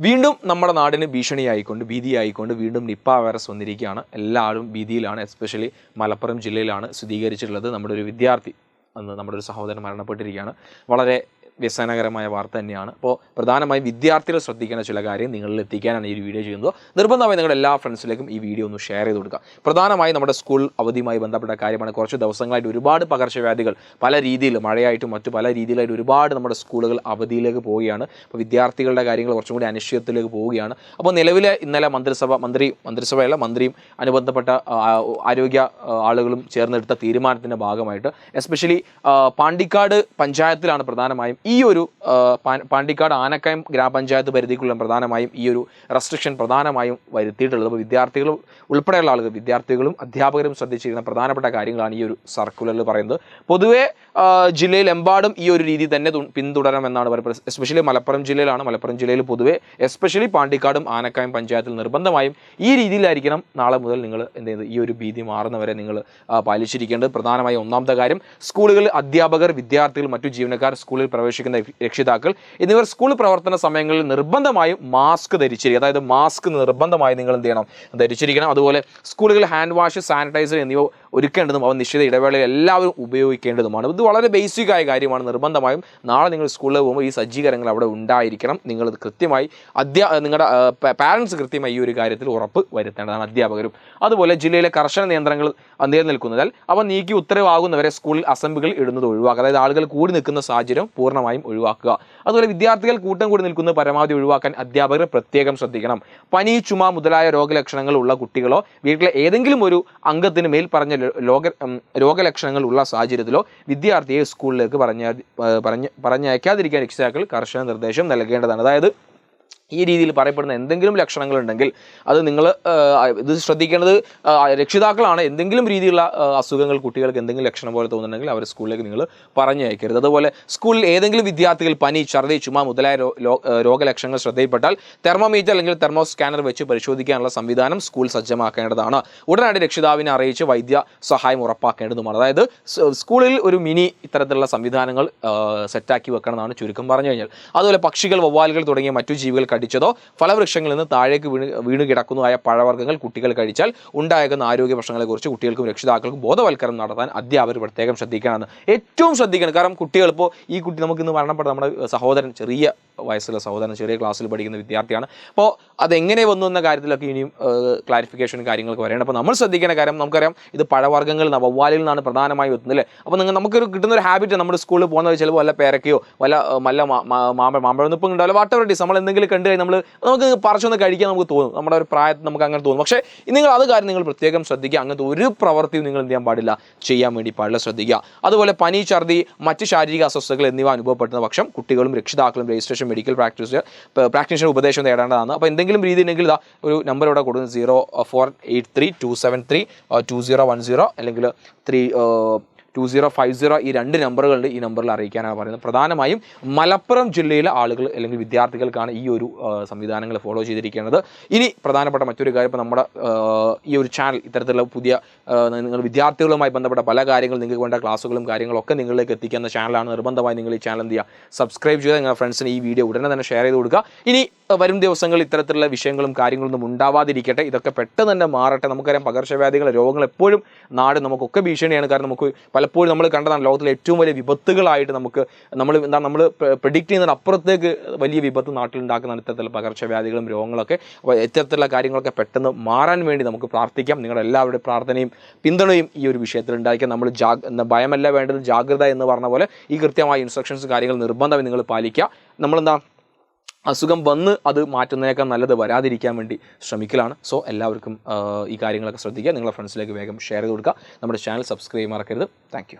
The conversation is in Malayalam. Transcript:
വീണ്ടും നമ്മുടെ നാടിന് ഭീഷണിയായിക്കൊണ്ട് ഭീതിയായിക്കൊണ്ട് വീണ്ടും നിപ്പ വൈറസ് വന്നിരിക്കുകയാണ്. എല്ലാവരും ഭീതിയിലാണ് എസ്പെഷ്യലി മലപ്പുറം ജില്ലയിലാണ് സ്ഥിരീകരിച്ചിട്ടുള്ളത് നമ്മുടെ ഒരു വിദ്യാർത്ഥി അന്ന് നമ്മുടെ ഒരു സഹോദരൻ മരണപ്പെട്ടിരിക്കുകയാണ്. വളരെ വ്യസനകരമായ വാർത്ത തന്നെയാണ്. അപ്പോൾ പ്രധാനമായും വിദ്യാർത്ഥികൾ ശ്രദ്ധിക്കേണ്ട ചില കാര്യം നിങ്ങളിൽ എത്തിക്കാനാണ് ഈ വീഡിയോ ചെയ്യുന്നത്. നിർബന്ധമായി നിങ്ങളുടെ എല്ലാ ഫ്രണ്ട്സിലേക്കും ഈ വീഡിയോ ഒന്ന് ഷെയർ ചെയ്ത് കൊടുക്കുക. പ്രധാനമായും നമ്മുടെ സ്കൂൾ അവധിയുമായി ബന്ധപ്പെട്ട കാര്യമാണ്. കുറച്ച് ദിവസങ്ങളായിട്ട് ഒരുപാട് പകർച്ചവ്യാധികൾ പല രീതിയിൽ മഴയായിട്ടും മറ്റു പല രീതിയിലായിട്ട് ഒരുപാട് നമ്മുടെ സ്കൂളുകൾ അവധിയിലേക്ക് പോവുകയാണ്. അപ്പോൾ വിദ്യാർത്ഥികളുടെ കാര്യങ്ങൾ കുറച്ചും കൂടി അനിശ്ചിതത്തിലേക്ക് പോവുകയാണ്. അപ്പോൾ നിലവിലെ ഇന്നലെ മന്ത്രിസഭ മന്ത്രി മന്ത്രിസഭയല്ല മന്ത്രിയും അനുബന്ധപ്പെട്ട ആരോഗ്യ ആളുകളും ചേർന്നെടുത്ത തീരുമാനത്തിന്റെ ഭാഗമായിട്ട് എസ്പെഷ്യലി പാണ്ടിക്കാട് പഞ്ചായത്തിലാണ് പ്രധാനമായും ഈ ഒരു പാണ്ടിക്കാട് ആനക്കയം ഗ്രാമപഞ്ചായത്ത് പരിധിക്കുള്ള പ്രധാനമായും ഈ ഒരു റെസ്ട്രിക്ഷൻ പ്രധാനമായും വരുത്തിയിട്ടുള്ളത്. അപ്പോൾ വിദ്യാർത്ഥികൾ ഉൾപ്പെടെയുള്ള ആളുകൾ വിദ്യാർത്ഥികളും അധ്യാപകരും ശ്രദ്ധിച്ചിരിക്കുന്ന പ്രധാനപ്പെട്ട കാര്യങ്ങളാണ് ഈ ഒരു സർക്കുലറിൽ പറയുന്നത്. പൊതുവേ ജില്ലയിലെമ്പാടും ഈ ഒരു രീതി തന്നെ പിന്തുടരണമെന്നാണ് പറയുന്നത്. എസ്പെഷ്യലി മലപ്പുറം ജില്ലയിലാണ്. മലപ്പുറം ജില്ലയിൽ പൊതുവേ എസ്പെഷ്യലി പാണ്ടിക്കാടും ആനക്കയം പഞ്ചായത്തിൽ നിർബന്ധമായും ഈ രീതിയിലായിരിക്കണം നാളെ മുതൽ നിങ്ങൾ എന്ത് ചെയ്യുന്നത്? ഈ ഒരു ഭീതി മാറുന്നവരെ നിങ്ങൾ പാലിച്ചിരിക്കേണ്ടത്. പ്രധാനമായും ഒന്നാമത്തെ കാര്യം സ്കൂളുകളിൽ അധ്യാപകർ വിദ്യാർത്ഥികൾ മറ്റു ജീവനക്കാർ സ്കൂളിൽ പ്രവേശിക്കുന്ന രക്ഷിതാക്കൾ എന്നിവർ സ്കൂൾ പ്രവർത്തന സമയങ്ങളിൽ നിർബന്ധമായും മാസ്ക് ധരിച്ചിരിക്കുക. അതായത് മാസ്ക് നിർബന്ധമായി നിങ്ങൾ എന്ത് ചെയ്യണം? ധരിച്ചിരിക്കണം. അതുപോലെ സ്കൂളുകളിൽ ഹാൻഡ് വാഷ് സാനിറ്റൈസർ എന്നിവ ഒരുക്കേണ്ടതും അവ നിശ്ചിത ഇടവേളയിൽ എല്ലാവരും ഉപയോഗിക്കേണ്ടതുമാണ്. ഇത് വളരെ ബേസിക് ആയ കാര്യമാണ്. നിർബന്ധമായും നാളെ നിങ്ങൾ സ്കൂളിൽ പോകുമ്പോൾ ഈ സജ്ജീകരണങ്ങൾ അവിടെ ഉണ്ടായിരിക്കണം. നിങ്ങൾ കൃത്യമായി അധ്യാ നിങ്ങളുടെ പാരൻസ് കൃത്യമായി ഈ ഒരു കാര്യത്തിൽ ഉറപ്പ് വരുത്തേണ്ടതാണ് അധ്യാപകരും. അതുപോലെ ജില്ലയിലെ കർശന നിയന്ത്രണങ്ങൾ നിലനിൽക്കുന്നതിനാൽ അവ നീക്കി ഉത്തരവാകുന്നവരെ സ്കൂളിൽ അസംബ്ലികൾ ഇടുന്നത് ഒഴിവാക്കുക. അതായത് ആളുകൾ കൂടി നിൽക്കുന്ന സാഹചര്യം പൂർണമായും ഒഴിവാക്കുക. അതുപോലെ വിദ്യാർത്ഥികൾ കൂട്ടം കൂടി നിൽക്കുന്നത് പരമാവധി ഒഴിവാക്കാൻ അധ്യാപകർ പ്രത്യേകം ശ്രദ്ധിക്കണം. പനി ചുമ മുതലായ രോഗലക്ഷണങ്ങൾ ഉള്ള കുട്ടികളോ വീട്ടിലെ ഏതെങ്കിലും ഒരു അംഗത്തിന് മേൽ പറഞ്ഞ ലോക രോഗലക്ഷണങ്ങൾ ഉള്ള സാഹചര്യത്തിലോ വിദ്യാർത്ഥിയെ സ്കൂളിലേക്ക് പറഞ്ഞ പറഞ്ഞ് പറഞ്ഞയക്കാതിരിക്കാൻ രക്ഷിതാക്കൾ കർശന നിർദ്ദേശം നൽകേണ്ടതാണ്. അതായത് ഈ രീതിയിൽ പറയപ്പെടുന്ന എന്തെങ്കിലും ലക്ഷണങ്ങളുണ്ടെങ്കിൽ അത് നിങ്ങൾ ഇത് ശ്രദ്ധിക്കേണ്ടത് രക്ഷിതാക്കളാണ്. എന്തെങ്കിലും രീതിയിലുള്ള അസുഖങ്ങൾ കുട്ടികൾക്ക് എന്തെങ്കിലും ലക്ഷണം പോലെ തോന്നുന്നുണ്ടെങ്കിൽ അവരെ സ്കൂളിലേക്ക് നിങ്ങൾ പറഞ്ഞയക്കരുത്. അതുപോലെ സ്കൂളിൽ ഏതെങ്കിലും വിദ്യാർത്ഥികൾ പനി ഛർദി ചുമ മുതലായ രോഗലക്ഷണങ്ങൾ ശ്രദ്ധയിൽപ്പെട്ടാൽ തെർമോമീറ്റർ അല്ലെങ്കിൽ തെർമോ സ്കാനർ വെച്ച് പരിശോധിക്കാനുള്ള സംവിധാനം സ്കൂൾ സജ്ജമാക്കേണ്ടതാണ്. ഉടനടി രക്ഷിതാവിനെ അറിയിച്ച് വൈദ്യ സഹായം ഉറപ്പാക്കേണ്ടതുമാണ്. അതായത് സ്കൂളിൽ ഒരു മിനി ഇത്തരത്തിലുള്ള സംവിധാനങ്ങൾ സെറ്റാക്കി വെക്കണമെന്നാണ് ചുരുക്കം പറഞ്ഞു കഴിഞ്ഞാൽ. അതുപോലെ പക്ഷികൾ വവ്വാലുകൾ തുടങ്ങിയ മറ്റു ജീവികൾ കടിച്ചതോ ഫലവൃക്ഷങ്ങളിൽ നിന്ന് താഴേക്ക് വീണ് വീണ് കിടക്കുന്നതായ പഴവർഗങ്ങൾ കുട്ടികൾ കഴിച്ചാൽ ഉണ്ടായേക്കുന്ന ആരോഗ്യ പ്രശ്നങ്ങളെക്കുറിച്ച് കുട്ടികൾക്കും രക്ഷിതാക്കൾക്കും ബോധവൽക്കരണം നടത്താൻ അധ്യാപകർ പ്രത്യേകം ശ്രദ്ധിക്കണമെന്ന് ഏറ്റവും ശ്രദ്ധിക്കണം. കാരണം കുട്ടികൾ ഇപ്പോൾ ഈ കുട്ടി നമുക്ക് ഇന്ന് മരണപ്പെട്ട നമ്മുടെ സഹോദരൻ ചെറിയ വയസ്സുള്ള സഹോദരൻ ചെറിയ ക്ലാസ്സിൽ പഠിക്കുന്ന വിദ്യാർത്ഥിയാണ്. അപ്പോൾ അതെങ്ങനെ വന്നു എന്ന കാര്യത്തിലൊക്കെ ഇനിയും ക്ലാരിഫിക്കേഷനും കാര്യങ്ങളൊക്കെ വരെയാണ് അപ്പോൾ നമ്മൾ ശ്രദ്ധിക്കേണ്ട കാര്യം നമുക്കറിയാം ഇത് പഴവർഗങ്ങളിൽ നിന്ന് വവ്വാലിൽ നിന്നാണ് പ്രധാനമായി എത്തുന്നത് അല്ലേ? അപ്പോൾ നിങ്ങൾ നമുക്കൊരു കിട്ടുന്ന ഒരു ഹാബിറ്റ് നമ്മുടെ സ്കൂളിൽ പോകുന്നത് ചിലപ്പോൾ വല്ല പേരക്കയോ വല്ല മല്ല മാമ്പഴ മാമ്പഴനിപ്പം ഉണ്ടാവില്ല വാട്ടർ ഡീസ് നമ്മൾ എന്തെങ്കിലും കണ്ടു കഴിഞ്ഞാൽ നമ്മൾ നമുക്ക് പറിച്ചൊന്ന് കഴിക്കാൻ നമുക്ക് തോന്നും. നമ്മുടെ ഒരു പ്രായത്തിൽ നമുക്ക് അങ്ങനെ തോന്നും. പക്ഷേ നിങ്ങൾ അത് കാര്യം നിങ്ങൾ പ്രത്യേകം ശ്രദ്ധിക്കുക. അങ്ങനത്തെ ഒരു പ്രവൃത്തിയും നിങ്ങൾ എന്ത് ചെയ്യാൻ പാടില്ല. ചെയ്യാൻ വേണ്ടി പാടില്ല ശ്രദ്ധിക്കുക. അതുപോലെ പനി ഛർദി മറ്റ് ശാരീരിക അസ്വസ്ഥതകൾ എന്നിവ അനുഭവപ്പെടുന്ന പക്ഷം കുട്ടികളും രക്ഷിതാക്കളും രജിസ്ട്രേഷൻ മെഡിക്കൽ പ്രാക്ടീസ് പ്രാക്ടീഷണർ ഉപദേശം തേടേണ്ടതാണ് അപ്പോൾ എന്തെങ്കിലും രീതി ഉണ്ടെങ്കിൽ ഇതാ ഒരു നമ്പർ ഇവിടെ കൊടുക്കുന്നത് zero four eight three two seven three two zero one zero അല്ലെങ്കിൽ three two zero five zero ഈ രണ്ട് നമ്പറുകളുണ്ട് ഈ നമ്പറിൽ അറിയിക്കാനാണ് പറയുന്നത്. പ്രധാനമായും മലപ്പുറം ജില്ലയിലെ ആളുകൾ അല്ലെങ്കിൽ വിദ്യാർത്ഥികൾക്കാണ് ഈ ഒരു സംവിധാനങ്ങൾ ഫോളോ ചെയ്തിരിക്കുന്നത്. ഇനി പ്രധാനപ്പെട്ട മറ്റൊരു കാര്യം ഇപ്പോൾ നമ്മുടെ ഈ ഒരു ചാനൽ ഇത്തരത്തിലുള്ള പുതിയ നിങ്ങൾ വിദ്യാർത്ഥികളുമായി ബന്ധപ്പെട്ട പല കാര്യങ്ങളും നിങ്ങൾക്ക് വേണ്ട ക്ലാസ്സുകളും കാര്യങ്ങളൊക്കെ നിങ്ങളിലേക്ക് എത്തിക്കുന്ന ചാനലാണ് നിർബന്ധമായി നിങ്ങൾ ഈ ചാനൽ എന്ത് ചെയ്യുക? സബ്സ്ക്രൈബ് ചെയ്ത് നിങ്ങളുടെ ഫ്രണ്ട്സിന് ഈ വീഡിയോ ഉടനെ തന്നെ ഷെയർ ചെയ്ത് കൊടുക്കുക. ഇനി വരും ദിവസങ്ങളിൽ ഇത്തരത്തിലുള്ള വിഷയങ്ങളും കാര്യങ്ങളൊന്നും ഉണ്ടാവാതിരിക്കട്ടെ. ഇതൊക്കെ പെട്ടെന്ന് തന്നെ മാറട്ടെ. നമുക്കറിയാം പകർച്ചവ്യാധികൾ രോഗങ്ങൾ എപ്പോഴും നാട് നമുക്കൊക്കെ ഭീഷണിയാണ്. കാരണം നമുക്ക് പലപ്പോഴും നമ്മൾ കണ്ടതാണ് ലോകത്തിലെ ഏറ്റവും വലിയ വിപത്തുകളായിട്ട് നമുക്ക് നമ്മൾ എന്താ നമ്മൾ പ്രെഡിക്റ്റ് ചെയ്യുന്നതിന് അപ്പുറത്തേക്ക് വലിയ വിപത്ത് നാട്ടിൽ ഉണ്ടാക്കുന്ന ഇത്തരത്തിലുള്ള പകർച്ചവ്യാധികളും രോഗങ്ങളൊക്കെ. അപ്പോൾ ഇത്തരത്തിലുള്ള കാര്യങ്ങളൊക്കെ പെട്ടെന്ന് മാറാൻ വേണ്ടി നമുക്ക് പ്രാർത്ഥിക്കാം. നിങ്ങളുടെ എല്ലാവരുടെ പ്രാർത്ഥനയും പിന്തുണയും ഈ ഒരു വിഷയത്തിൽ ഉണ്ടായിരിക്കാം. നമ്മൾ ജാഗ് ഭയമല്ല വേണ്ടത് ജാഗ്രത എന്ന് പറഞ്ഞ പോലെ ഈ കൃത്യമായ ഇൻസ്ട്രക്ഷൻസ് കാര്യങ്ങൾ നിർബന്ധമായി നിങ്ങൾ പാലിക്കുക. നമ്മളെന്താ അസുഖം വന്ന് അത് മാറ്റുന്നതിനേക്കാൾ നല്ലത് വരാതിരിക്കാൻ വേണ്ടി ശ്രമിക്കലാണ്. സോ എല്ലാവർക്കും ഈ കാര്യങ്ങളൊക്കെ ശ്രദ്ധിക്കുക. നിങ്ങളുടെ ഫ്രണ്ട്സിലേക്ക് വേഗം ഷെയർ ചെയ്ത് കൊടുക്കുക. നമ്മുടെ ചാനൽ സബ്സ്ക്രൈബ് മറക്കരുത്. താങ്ക്